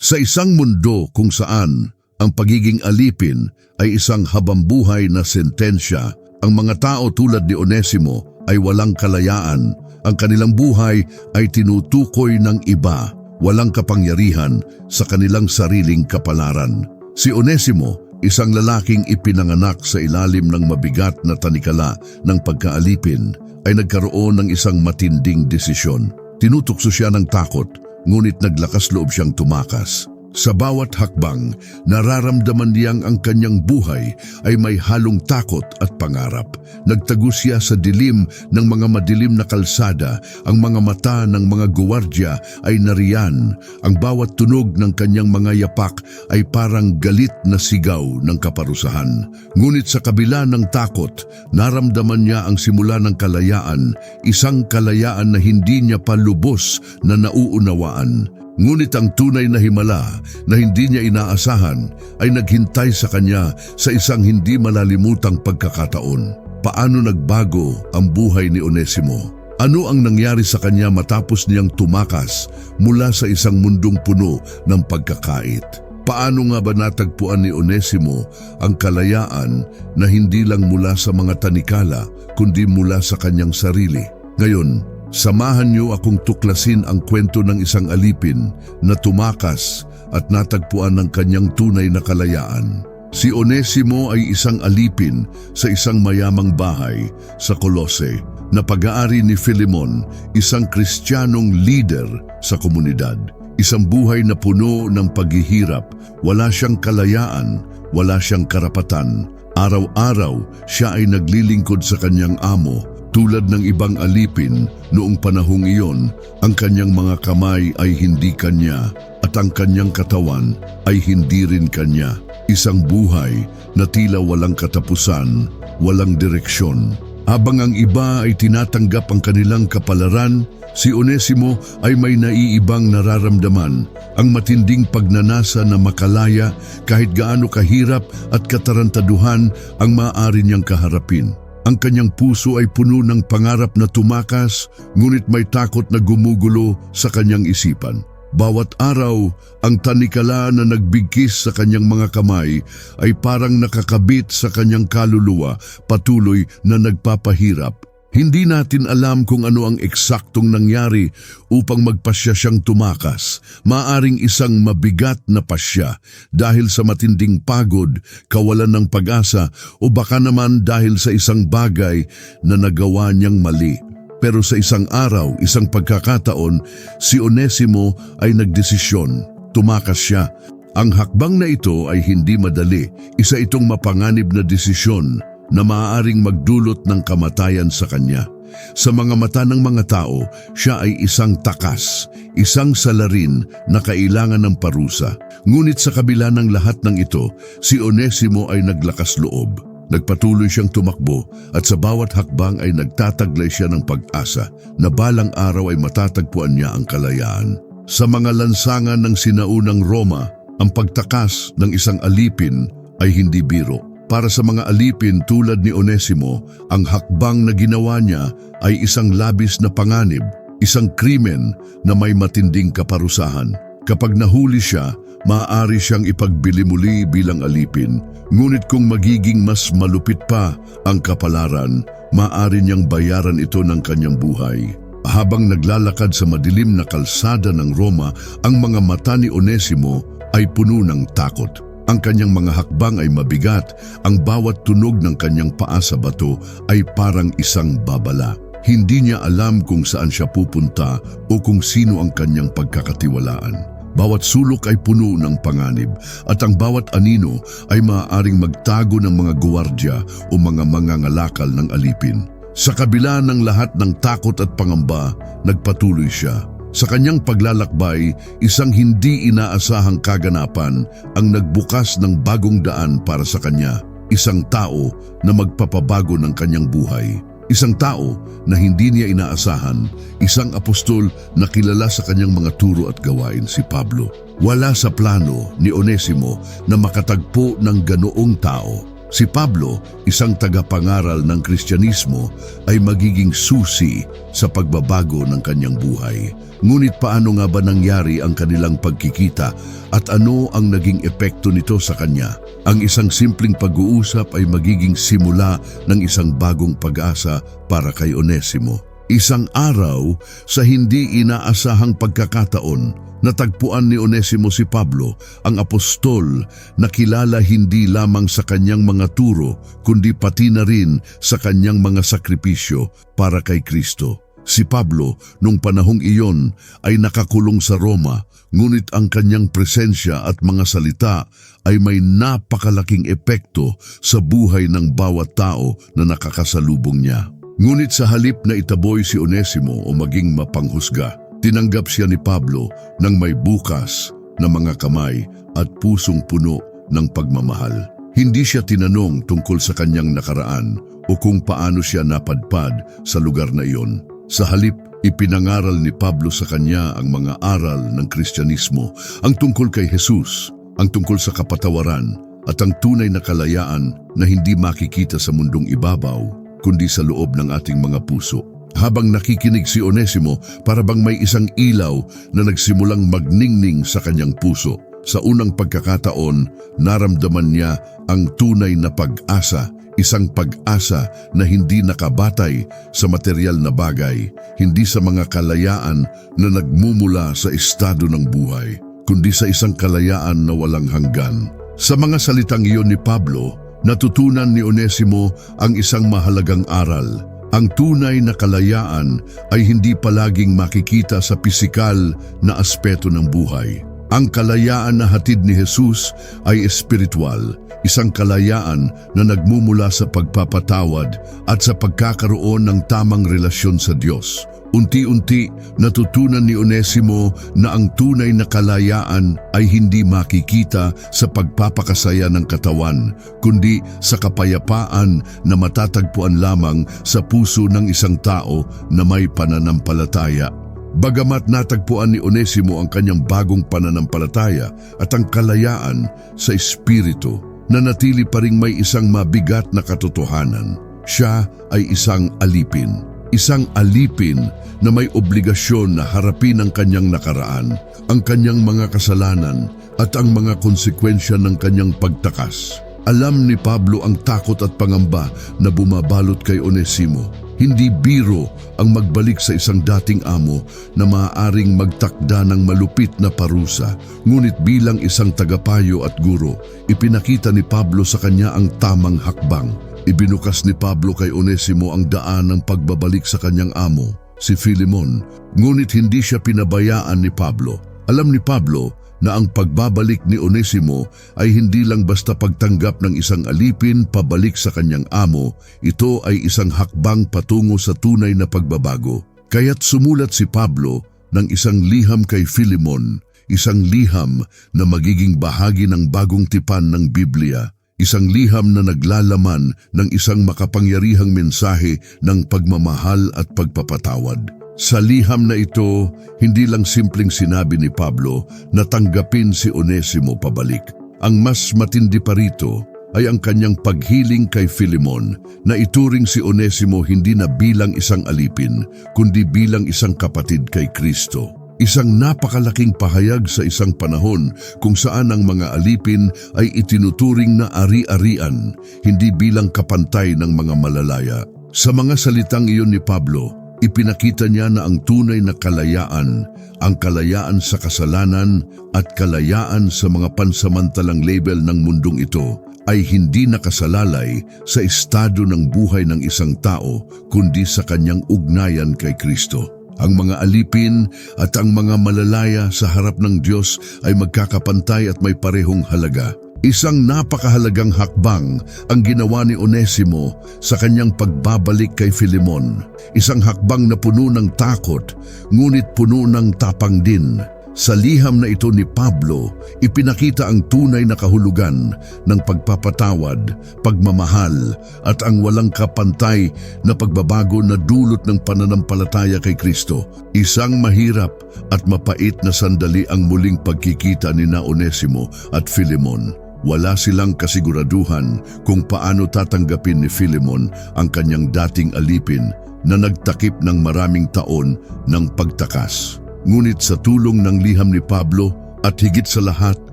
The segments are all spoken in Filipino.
Sa isang mundo kung saan ang pagiging alipin ay isang habambuhay na sentensya, ang mga tao tulad ni Onesimo ay walang kalayaan. Ang kanilang buhay ay tinutukoy ng iba, walang kapangyarihan sa kanilang sariling kapalaran. Si Onesimo, isang lalaking ipinanganak sa ilalim ng mabigat na tanikala ng pagkaalipin, ay nagkaroon ng isang matinding desisyon. Tinutukso siya ng takot, ngunit naglakas loob siyang tumakas. Sa bawat hakbang, nararamdaman niyang ang kanyang buhay ay may halong takot at pangarap. Nagtago siya sa dilim ng mga madilim na kalsada, ang mga mata ng mga guwardya ay nariyan. Ang bawat tunog ng kanyang mga yapak ay parang galit na sigaw ng kaparusahan. Ngunit sa kabila ng takot, naramdaman niya ang simula ng kalayaan, isang kalayaan na hindi niya pa lubos na nauunawaan. Ngunit ang tunay na himala na hindi niya inaasahan ay naghintay sa kanya sa isang hindi malalimutang pagkakataon. Paano nagbago ang buhay ni Onesimo? Ano ang nangyari sa kanya matapos niyang tumakas mula sa isang mundong puno ng pagkakait? Paano nga ba natagpuan ni Onesimo ang kalayaan na hindi lang mula sa mga tanikala kundi mula sa kanyang sarili? Ngayon, Samahan niyo akong tuklasin ang kwento ng isang alipin na tumakas at natagpuan ng kanyang tunay na kalayaan. Si Onesimo ay isang alipin sa isang mayamang bahay sa Colossae na pag-aari ni Philemon, isang kristyanong leader sa komunidad. Isang buhay na puno ng paghihirap, wala siyang kalayaan, wala siyang karapatan. Araw-araw siya ay naglilingkod sa kanyang amo tulad ng ibang alipin noong panahong iyon, ang kanyang mga kamay ay hindi kanya at ang kanyang katawan ay hindi rin kanya. Isang buhay na tila walang katapusan, walang direksyon. Habang ang iba ay tinatanggap ang kanilang kapalaran, si Onesimo ay may naiibang nararamdaman, ang matinding pagnanasa na makalaya kahit gaano kahirap at katarantaduhan ang maaari niyang kaharapin. Ang kanyang puso ay puno ng pangarap na tumakas, ngunit may takot na gumugulo sa kanyang isipan. Bawat araw, ang tanikala na nagbigkis sa kanyang mga kamay ay parang nakakabit sa kanyang kaluluwa, patuloy na nagpapahirap. Hindi natin alam kung ano ang eksaktong nangyari upang magpasya siyang tumakas. Maaring isang mabigat na pasya dahil sa matinding pagod, kawalan ng pag-asa o baka naman dahil sa isang bagay na nagawa niyang mali. Pero sa isang araw, isang pagkakataon, si Onesimo ay nagdesisyon. Tumakas siya. Ang hakbang na ito ay hindi madali. Isa itong mapanganib na desisyon na maaaring magdulot ng kamatayan sa kanya. Sa mga mata ng mga tao, siya ay isang takas, isang salarin na kailangan ng parusa. Ngunit sa kabila ng lahat ng ito, si Onesimo ay naglakas loob. Nagpatuloy siyang tumakbo at sa bawat hakbang ay nagtataglay siya ng pag-asa na balang araw ay matatagpuan niya ang kalayaan. Sa mga lansangan ng sinaunang Roma, ang pagtakas ng isang alipin ay hindi biro. Para sa mga alipin tulad ni Onesimo, ang hakbang na ginawa niya ay isang labis na panganib, isang krimen na may matinding kaparusahan. Kapag nahuli siya, maaari siyang ipagbili muli bilang alipin. Ngunit kung magiging mas malupit pa ang kapalaran, maaari niyang bayaran ito ng kanyang buhay. Habang naglalakad sa madilim na kalsada ng Roma, ang mga mata ni Onesimo ay puno ng takot. Ang kanyang mga hakbang ay mabigat, ang bawat tunog ng kanyang paa sa bato ay parang isang babala. Hindi niya alam kung saan siya pupunta o kung sino ang kanyang pagkakatiwalaan. Bawat sulok ay puno ng panganib at ang bawat anino ay maaaring magtago ng mga guwardya o mga mangangalakal ng alipin. Sa kabila ng lahat ng takot at pangamba, nagpatuloy siya. Sa kanyang paglalakbay, isang hindi inaasahang kaganapan ang nagbukas ng bagong daan para sa kanya. Isang tao na magpapabago ng kanyang buhay. Isang tao na hindi niya inaasahan, isang apostol na kilala sa kanyang mga turo at gawain si Pablo. Wala sa plano ni Onesimo na makatagpo ng ganoong tao. Si Pablo, isang tagapangaral ng Kristyanismo, ay magiging susi sa pagbabago ng kanyang buhay. Ngunit paano nga ba nangyari ang kanilang pagkikita at ano ang naging epekto nito sa kanya? Ang isang simpleng pag-uusap ay magiging simula ng isang bagong pag-asa para kay Onesimo. Isang araw sa hindi inaasahang pagkakataon, natagpuan ni Onesimo si Pablo, ang apostol na kilala hindi lamang sa kanyang mga turo, kundi pati na rin sa kanyang mga sakripisyo para kay Kristo. Si Pablo, nung panahong iyon, ay nakakulong sa Roma, ngunit ang kanyang presensya at mga salita ay may napakalaking epekto sa buhay ng bawat tao na nakakasalubong niya. Ngunit sa halip na itaboy si Onesimo o maging mapanghusga, tinanggap siya ni Pablo ng may bukas na mga kamay at pusong puno ng pagmamahal. Hindi siya tinanong tungkol sa kanyang nakaraan o kung paano siya napadpad sa lugar na iyon. Sa halip, ipinangaral ni Pablo sa kanya ang mga aral ng Kristyanismo, ang tungkol kay Jesus, ang tungkol sa kapatawaran at ang tunay na kalayaan na hindi makikita sa mundong ibabaw kundi sa loob ng ating mga puso. Habang nakikinig si Onesimo, para bang may isang ilaw na nagsimulang magningning sa kanyang puso. Sa unang pagkakataon, naramdaman niya ang tunay na pag-asa, isang pag-asa na hindi nakabatay sa material na bagay, hindi sa mga kalayaan na nagmumula sa estado ng buhay, kundi sa isang kalayaan na walang hanggan. Sa mga salitang iyon ni Pablo, natutunan ni Onesimo ang isang mahalagang aral. Ang tunay na kalayaan ay hindi palaging makikita sa pisikal na aspeto ng buhay. Ang kalayaan na hatid ni Jesus ay espiritual, isang kalayaan na nagmumula sa pagpapatawad at sa pagkakaroon ng tamang relasyon sa Diyos. Unti-unti natutunan ni Onesimo na ang tunay na kalayaan ay hindi makikita sa pagpapakasaya ng katawan, kundi sa kapayapaan na matatagpuan lamang sa puso ng isang tao na may pananampalataya. Bagamat natagpuan ni Onesimo ang kanyang bagong pananampalataya at ang kalayaan sa espiritu, nanatili pa ring may isang mabigat na katotohanan. Siya ay isang alipin isang alipin na may obligasyon na harapin ang kanyang nakaraan, ang kanyang mga kasalanan at ang mga konsekwensya ng kanyang pagtakas. Alam ni Pablo ang takot at pangamba na bumabalot kay Onesimo. Hindi biro ang magbalik sa isang dating amo na maaaring magtakda ng malupit na parusa. Ngunit bilang isang tagapayo at guro, ipinakita ni Pablo sa kanya ang tamang hakbang Ibinukas ni Pablo kay Onesimo ang daan ng pagbabalik sa kanyang amo, si Filimon, ngunit hindi siya pinabayaan ni Pablo. Alam ni Pablo na ang pagbabalik ni Onesimo ay hindi lang basta pagtanggap ng isang alipin pabalik sa kanyang amo, ito ay isang hakbang patungo sa tunay na pagbabago. Kaya't sumulat si Pablo ng isang liham kay Filimon, isang liham na magiging bahagi ng bagong tipan ng Biblia isang liham na naglalaman ng isang makapangyarihang mensahe ng pagmamahal at pagpapatawad. Sa liham na ito, hindi lang simpleng sinabi ni Pablo na tanggapin si Onesimo pabalik. Ang mas matindi pa rito ay ang kanyang paghiling kay Filimon na ituring si Onesimo hindi na bilang isang alipin, kundi bilang isang kapatid kay Kristo. Isang napakalaking pahayag sa isang panahon kung saan ang mga alipin ay itinuturing na ari-arian, hindi bilang kapantay ng mga malalaya. Sa mga salitang iyon ni Pablo, ipinakita niya na ang tunay na kalayaan, ang kalayaan sa kasalanan at kalayaan sa mga pansamantalang label ng mundong ito ay hindi nakasalalay sa estado ng buhay ng isang tao kundi sa kanyang ugnayan kay Kristo. Ang mga alipin at ang mga malalaya sa harap ng Diyos ay magkakapantay at may parehong halaga. Isang napakahalagang hakbang ang ginawa ni Onesimo sa kanyang pagbabalik kay Filemon. Isang hakbang na puno ng takot, ngunit puno ng tapang din. Sa liham na ito ni Pablo, ipinakita ang tunay na kahulugan ng pagpapatawad, pagmamahal at ang walang kapantay na pagbabago na dulot ng pananampalataya kay Kristo. Isang mahirap at mapait na sandali ang muling pagkikita ni na Onesimo at Filemon. Wala silang kasiguraduhan kung paano tatanggapin ni Philemon ang kanyang dating alipin na nagtakip ng maraming taon ng pagtakas. Ngunit sa tulong ng liham ni Pablo at higit sa lahat,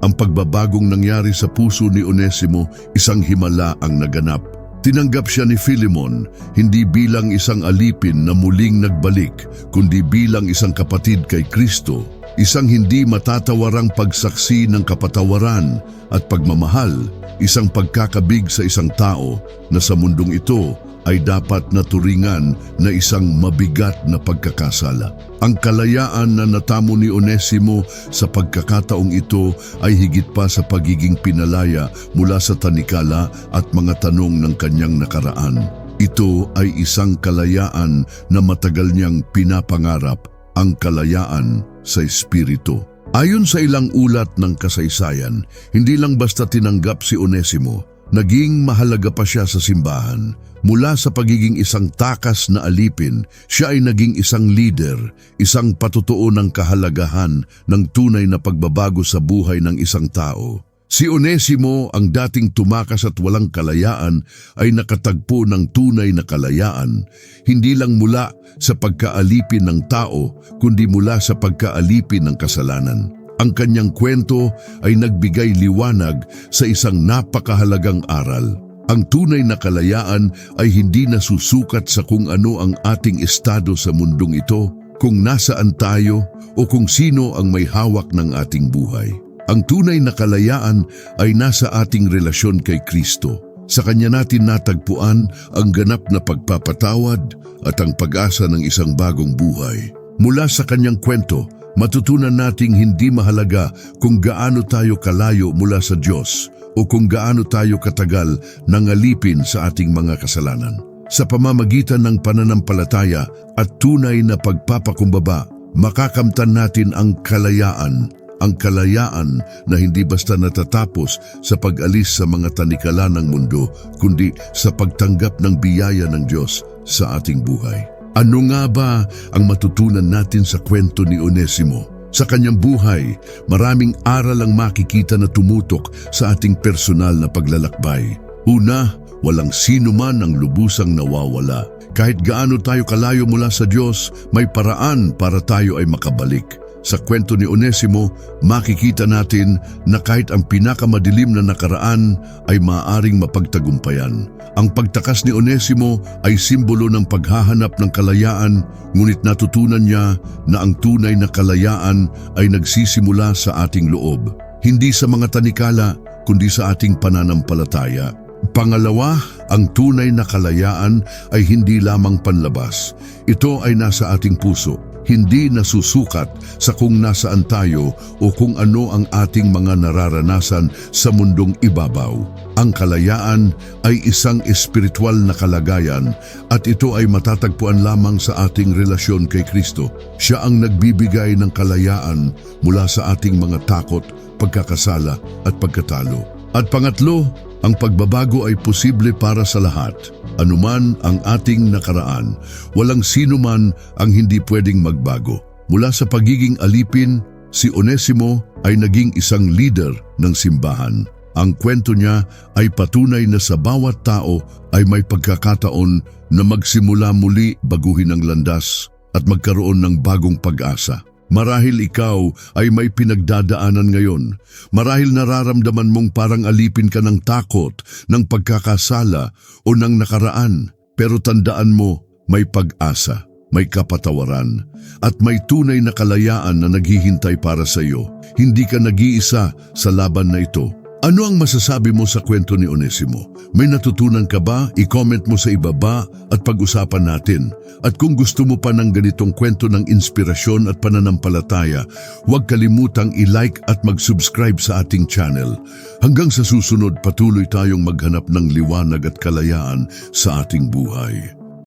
ang pagbabagong nangyari sa puso ni Onesimo, isang himala ang naganap. Tinanggap siya ni Philemon hindi bilang isang alipin na muling nagbalik, kundi bilang isang kapatid kay Kristo, isang hindi matatawarang pagsaksi ng kapatawaran at pagmamahal, isang pagkakabig sa isang tao na sa mundong ito ay dapat naturingan na isang mabigat na pagkakasala. Ang kalayaan na natamo ni Onesimo sa pagkakataong ito ay higit pa sa pagiging pinalaya mula sa tanikala at mga tanong ng kanyang nakaraan. Ito ay isang kalayaan na matagal niyang pinapangarap, ang kalayaan sa espiritu. Ayon sa ilang ulat ng kasaysayan, hindi lang basta tinanggap si Onesimo, naging mahalaga pa siya sa simbahan. Mula sa pagiging isang takas na alipin, siya ay naging isang leader, isang patutuo ng kahalagahan ng tunay na pagbabago sa buhay ng isang tao. Si Onesimo, ang dating tumakas at walang kalayaan, ay nakatagpo ng tunay na kalayaan, hindi lang mula sa pagkaalipin ng tao, kundi mula sa pagkaalipin ng kasalanan. Ang kanyang kwento ay nagbigay liwanag sa isang napakahalagang aral. Ang tunay na kalayaan ay hindi nasusukat sa kung ano ang ating estado sa mundong ito, kung nasaan tayo o kung sino ang may hawak ng ating buhay. Ang tunay na kalayaan ay nasa ating relasyon kay Kristo. Sa Kanya natin natagpuan ang ganap na pagpapatawad at ang pag-asa ng isang bagong buhay. Mula sa Kanyang kwento, matutunan nating hindi mahalaga kung gaano tayo kalayo mula sa Diyos o kung gaano tayo katagal nangalipin sa ating mga kasalanan. Sa pamamagitan ng pananampalataya at tunay na pagpapakumbaba, makakamtan natin ang kalayaan ang kalayaan na hindi basta natatapos sa pag-alis sa mga tanikala ng mundo, kundi sa pagtanggap ng biyaya ng Diyos sa ating buhay. Ano nga ba ang matutunan natin sa kwento ni Onesimo? Sa kanyang buhay, maraming aral ang makikita na tumutok sa ating personal na paglalakbay. Una, walang sino man ang lubusang nawawala. Kahit gaano tayo kalayo mula sa Diyos, may paraan para tayo ay makabalik. Sa kwento ni Onesimo, makikita natin na kahit ang pinakamadilim na nakaraan ay maaaring mapagtagumpayan. Ang pagtakas ni Onesimo ay simbolo ng paghahanap ng kalayaan, ngunit natutunan niya na ang tunay na kalayaan ay nagsisimula sa ating loob. Hindi sa mga tanikala, kundi sa ating pananampalataya. Pangalawa, ang tunay na kalayaan ay hindi lamang panlabas. Ito ay nasa ating puso hindi nasusukat sa kung nasaan tayo o kung ano ang ating mga nararanasan sa mundong ibabaw. Ang kalayaan ay isang espiritual na kalagayan at ito ay matatagpuan lamang sa ating relasyon kay Kristo. Siya ang nagbibigay ng kalayaan mula sa ating mga takot, pagkakasala at pagkatalo. At pangatlo, ang pagbabago ay posible para sa lahat. Anuman ang ating nakaraan, walang sino man ang hindi pwedeng magbago. Mula sa pagiging alipin, si Onesimo ay naging isang leader ng simbahan. Ang kwento niya ay patunay na sa bawat tao ay may pagkakataon na magsimula muli baguhin ang landas at magkaroon ng bagong pag-asa. Marahil ikaw ay may pinagdadaanan ngayon. Marahil nararamdaman mong parang alipin ka ng takot, ng pagkakasala o ng nakaraan. Pero tandaan mo, may pag-asa, may kapatawaran, at may tunay na kalayaan na naghihintay para sa iyo. Hindi ka nag-iisa sa laban na ito. Ano ang masasabi mo sa kwento ni Onesimo? May natutunan ka ba? I-comment mo sa ibaba at pag-usapan natin. At kung gusto mo pa ng ganitong kwento ng inspirasyon at pananampalataya, huwag kalimutang i-like at mag-subscribe sa ating channel. Hanggang sa susunod, patuloy tayong maghanap ng liwanag at kalayaan sa ating buhay.